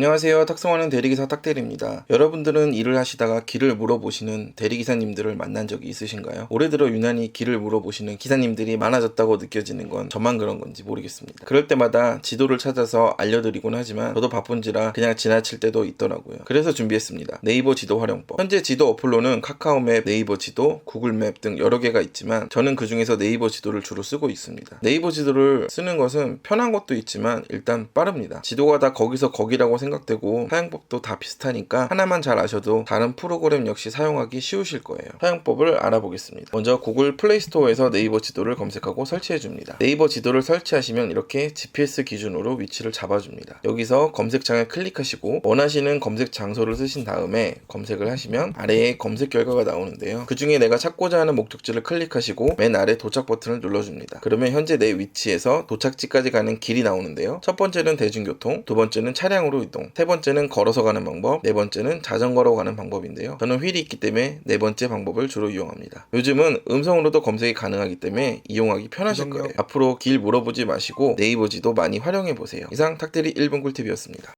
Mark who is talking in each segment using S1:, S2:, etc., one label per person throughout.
S1: 안녕하세요. 탁송하는 대리기사 탁대리입니다. 여러분들은 일을 하시다가 길을 물어보시는 대리기사님들을 만난 적이 있으신가요? 올해 들어 유난히 길을 물어보시는 기사님들이 많아졌다고 느껴지는 건 저만 그런 건지 모르겠습니다. 그럴 때마다 지도를 찾아서 알려드리곤 하지만 저도 바쁜지라 그냥 지나칠 때도 있더라고요. 그래서 준비했습니다. 네이버 지도 활용법. 현재 지도 어플로는 카카오맵, 네이버 지도, 구글맵 등 여러 개가 있지만 저는 그 중에서 네이버 지도를 주로 쓰고 있습니다. 네이버 지도를 쓰는 것은 편한 것도 있지만 일단 빠릅니다. 지도가 다 거기서 거기라고 생각 되고 사용법도 다 비슷하니까 하나만 잘 아셔도 다른 프로그램 역시 사용하기 쉬우실 거예요. 사용법을 알아보겠습니다. 먼저 구글 플레이 스토어에서 네이버 지도를 검색하고 설치해 줍니다. 네이버 지도를 설치하시면 이렇게 GPS 기준으로 위치를 잡아줍니다. 여기서 검색창을 클릭하시고 원하시는 검색 장소를 쓰신 다음에 검색을 하시면 아래에 검색 결과가 나오는데요. 그 중에 내가 찾고자 하는 목적지를 클릭하시고 맨 아래 도착 버튼을 눌러줍니다. 그러면 현재 내 위치에서 도착지까지 가는 길이 나오는데요. 첫 번째는 대중교통, 두 번째는 차량으로 이동, 세 번째는 걸어서 가는 방법, 네 번째는 자전거로 가는 방법인데요. 저는 휠이 있기 때문에 네 번째 방법을 주로 이용합니다. 요즘은 음성으로도 검색이 가능하기 때문에 이용하기 편하실 거예요. 앞으로 길 물어보지 마시고 네이버 지도 많이 활용해 보세요. 이상 탁대리 1분 꿀팁이었습니다.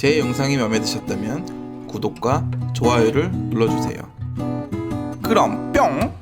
S1: 제 영상이 마음에 드셨다면 구독과 좋아요를 눌러주세요. 그럼 뿅!